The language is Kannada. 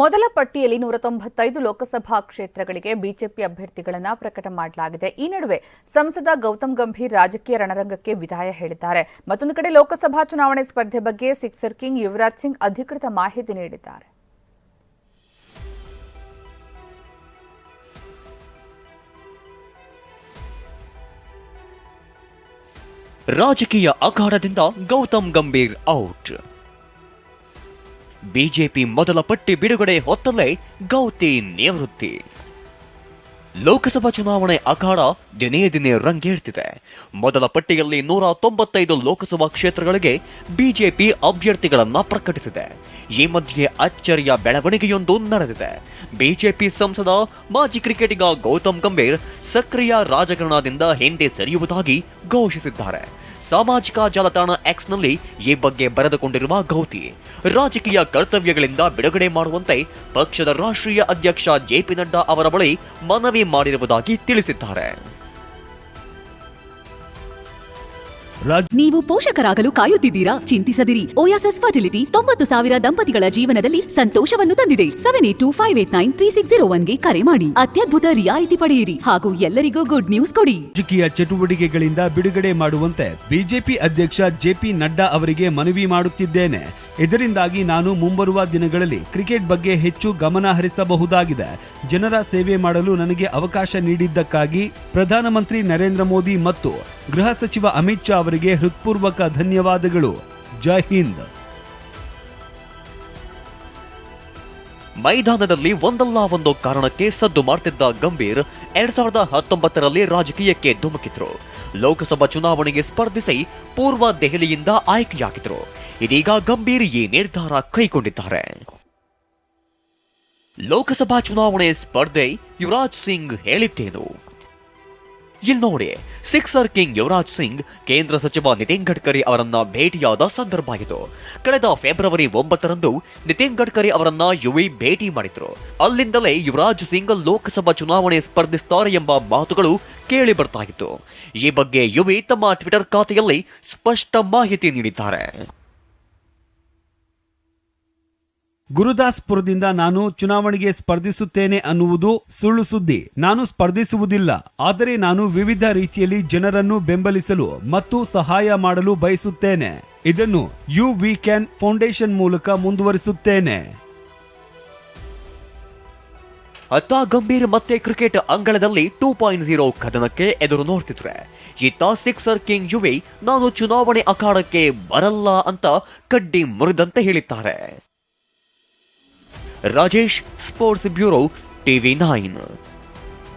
ಮೊದಲ ಪಟ್ಟಿಯಲ್ಲಿ ನೂರ ತೊಂಬತ್ತೈದು ಲೋಕಸಭಾ ಕ್ಷೇತ್ರಗಳಿಗೆ ಬಿಜೆಪಿ ಅಭ್ಯರ್ಥಿಗಳನ್ನು ಪ್ರಕಟ ಮಾಡಲಾಗಿದೆ. ಈ ನಡುವೆ ಸಂಸದ ಗೌತಮ್ ಗಂಭೀರ್ ರಾಜಕೀಯ ರಣರಂಗಕ್ಕೆ ವಿದಾಯ ಹೇಳಿದ್ದಾರೆ. ಮತ್ತೊಂದು ಕಡೆ ಲೋಕಸಭಾ ಚುನಾವಣೆ ಸ್ಪರ್ಧೆ ಬಗ್ಗೆ ಸಿಕ್ಸರ್ ಕಿಂಗ್ ಯುವರಾಜ್ ಸಿಂಗ್ ಅಧಿಕೃತ ಮಾಹಿತಿ ನೀಡಿದ್ದಾರೆ. ರಾಜಕೀಯ ಅಖಾಡದಿಂದ ಗೌತಮ್ ಗಂಭೀರ್ ಔಟ್. ಬಿಜೆಪಿ ಮೊದಲ ಪಟ್ಟಿ ಬಿಡುಗಡೆ ಹೊತ್ತಲ್ಲೇ ಗೌತಿ ನಿವೃತ್ತಿ. ಲೋಕಸಭಾ ಚುನಾವಣೆ ಅಖಾಡ ದಿನೇ ದಿನೇ ರಂಗೇಳ್ತಿದೆ ಮೊದಲ ಪಟ್ಟಿಯಲ್ಲಿ ನೂರ ತೊಂಬತ್ತೈದು ಲೋಕಸಭಾ ಕ್ಷೇತ್ರಗಳಿಗೆ ಬಿಜೆಪಿ ಅಭ್ಯರ್ಥಿಗಳನ್ನು ಪ್ರಕಟಿಸಿದೆ. ಈ ಮಧ್ಯೆ ಅಚ್ಚರಿಯ ಬೆಳವಣಿಗೆಯೊಂದು ನಡೆದಿದೆ. ಬಿಜೆಪಿ ಸಂಸದ ಮಾಜಿ ಕ್ರಿಕೆಟಿಗ ಗೌತಮ್ ಗಂಭೀರ್ ಸಕ್ರಿಯ ರಾಜಕಾರಣದಿಂದ ಹಿಂದೆ ಸರಿಯುವುದಾಗಿ ಘೋಷಿಸಿದ್ದಾರೆ. ಸಾಮಾಜಿಕ ಜಾಲತಾಣ ಎಕ್ಸ್ನಲ್ಲಿ ಈ ಬಗ್ಗೆ ಬರೆದುಕೊಂಡಿರುವ ಗೌತಿ. ರಾಜಕೀಯ ಕರ್ತವ್ಯಗಳಿಂದ ಬಿಡುಗಡೆ ಮಾಡುವಂತೆ ಪಕ್ಷದ ರಾಷ್ಟ್ರೀಯ ಅಧ್ಯಕ್ಷ ಜೆಪಿ ನಡ್ಡಾ ಅವರ ಬಳಿ ಮನವಿ ಮಾಡಿರುವುದಾಗಿ ತಿಳಿಸಿದ್ದಾರೆ. ನೀವು ಪೋಷಕರಾಗಲು ಕಾಯುತ್ತಿದ್ದೀರಾ? ಚಿಂತಿಸದಿರಿ. ಓಯಾಸಸ್ ಫರ್ಟಿಲಿಟಿ ತೊಂಬತ್ತು ಸಾವಿರ ದಂಪತಿಗಳ ಜೀವನದಲ್ಲಿ ಸಂತೋಷವನ್ನು ತಂದಿದೆ. Seven eight two five eight nine three six zero ಒನ್ಗೆ ಕರೆ ಮಾಡಿ. ಅತ್ಯದ್ಭುತ ರಿಯಾಯಿತಿ ಪಡೆಯಿರಿ ಹಾಗೂ ಎಲ್ಲರಿಗೂ ಗುಡ್ ನ್ಯೂಸ್ ಕೊಡಿ. ರಾಜಕೀಯ ಚಟುವಟಿಕೆಗಳಿಂದ ಬಿಡುಗಡೆ ಮಾಡುವಂತೆ ಬಿಜೆಪಿ ಅಧ್ಯಕ್ಷ ಜೆಪಿ ನಡ್ಡಾ ಅವರಿಗೆ ಮನವಿ ಮಾಡುತ್ತಿದ್ದೇನೆ. ಇದರಿಂದಾಗಿ ನಾನು ಮುಂಬರುವ ದಿನಗಳಲ್ಲಿ ಕ್ರಿಕೆಟ್ ಬಗ್ಗೆ ಹೆಚ್ಚು ಗಮನ ಹರಿಸಬಹುದಾಗಿದೆ. ಜನರ ಸೇವೆ ಮಾಡಲು ನನಗೆ ಅವಕಾಶ ನೀಡಿದ್ದಕ್ಕಾಗಿ ಪ್ರಧಾನಮಂತ್ರಿ ನರೇಂದ್ರ ಮೋದಿ ಮತ್ತು ಗೃಹ ಸಚಿವ ಅಮಿತ್ ಶಾ ಅವರಿಗೆ ಹೃತ್ಪೂರ್ವಕ ಧನ್ಯವಾದಗಳು. ಜೈ ಹಿಂದ್. ಮೈದಾನದಲ್ಲಿ ಒಂದಲ್ಲ ಒಂದು ಕಾರಣಕ್ಕೆ ಸದ್ದು ಮಾಡ್ತಿದ್ದ ಗಂಭೀರ್ ಎರಡ್ ಸಾವಿರದ ಹತ್ತೊಂಬತ್ತರಲ್ಲಿ ರಾಜಕೀಯಕ್ಕೆ ಧುಮುಕಿದ್ರು. ಲೋಕಸಭಾ ಚುನಾವಣೆಗೆ ಸ್ಪರ್ಧಿಸಿ ಪೂರ್ವ ದೆಹಲಿಯಿಂದ ಆಯ್ಕೆಯಾಗಿದ್ರು. ಇದೀಗ ಗಂಭೀರ್ ಈ ನಿರ್ಧಾರ ಕೈಗೊಂಡಿದ್ದಾರೆ. ಲೋಕಸಭಾ ಚುನಾವಣೆ ಸ್ಪರ್ಧೆ ಯುವರಾಜ್ ಸಿಂಗ್ ಹೇಳಿದ್ದೇನು? ಇಲ್ಲಿ ನೋಡಿ ಸಿಕ್ಸರ್ ಕಿಂಗ್ ಯುವರಾಜ್ ಸಿಂಗ್, ಕೇಂದ್ರ ಸಚಿವ ನಿತಿನ್ ಗಡ್ಕರಿ ಅವರನ್ನ ಭೇಟಿಯಾದ ಸಂದರ್ಭ ಕಳೆದ ಫೆಬ್ರವರಿ ಒಂಬತ್ತರಂದು ನಿತಿನ್ ಗಡ್ಕರಿ ಅವರನ್ನ ಯುವಿ ಭೇಟಿ ಮಾಡಿದ್ರು. ಅಲ್ಲಿಂದಲೇ ಯುವರಾಜ್ ಸಿಂಗ್ ಲೋಕಸಭಾ ಚುನಾವಣೆ ಸ್ಪರ್ಧಿಸುತ್ತಾರೆ ಎಂಬ ಮಾತುಗಳು ಕೇಳಿ ಬರ್ತಾ ಈ ಬಗ್ಗೆ ಯುವಿ ತಮ್ಮ ಟ್ವಿಟರ್ ಖಾತೆಯಲ್ಲಿ ಸ್ಪಷ್ಟ ಮಾಹಿತಿ ನೀಡಿದ್ದಾರೆ. ಗುರುದಾಸ್ಪುರದಿಂದ ನಾನು ಚುನಾವಣೆಗೆ ಸ್ಪರ್ಧಿಸುತ್ತೇನೆ ಅನ್ನುವುದು ಸುಳ್ಳು ಸುದ್ದಿ. ನಾನು ಸ್ಪರ್ಧಿಸುವುದಿಲ್ಲ. ಆದರೆ ನಾನು ವಿವಿಧ ರೀತಿಯಲ್ಲಿ ಜನರನ್ನು ಬೆಂಬಲಿಸಲು ಮತ್ತು ಸಹಾಯ ಮಾಡಲು ಬಯಸುತ್ತೇನೆ. ಇದನ್ನು ಯು ವಿ ಕ್ಯಾನ್ ಫೌಂಡೇಶನ್ ಮೂಲಕ ಮುಂದುವರಿಸುತ್ತೇನೆ. ಅತ್ತ ಗಂಭೀರ್ ಮತ್ತೆ ಕ್ರಿಕೆಟ್ ಅಂಗಳದಲ್ಲಿ ಟೂ ಪಾಯಿಂಟ್ ಜೀರೋ ಕದನಕ್ಕೆ ಎದುರು ನೋಡ್ತಿದ್ರೆ ಇತ್ತ ಸಿಕ್ಸರ್ ಕಿಂಗ್ ಯುವಿ, ನಾನು ಚುನಾವಣೆ ಅಖಾಡಕ್ಕೆ ಬರಲ್ಲ ಅಂತ ಕಡ್ಡಿ ಮುರಿದಂತೆ ಹೇಳಿದ್ದಾರೆ. Rajesh sports bureau TV nine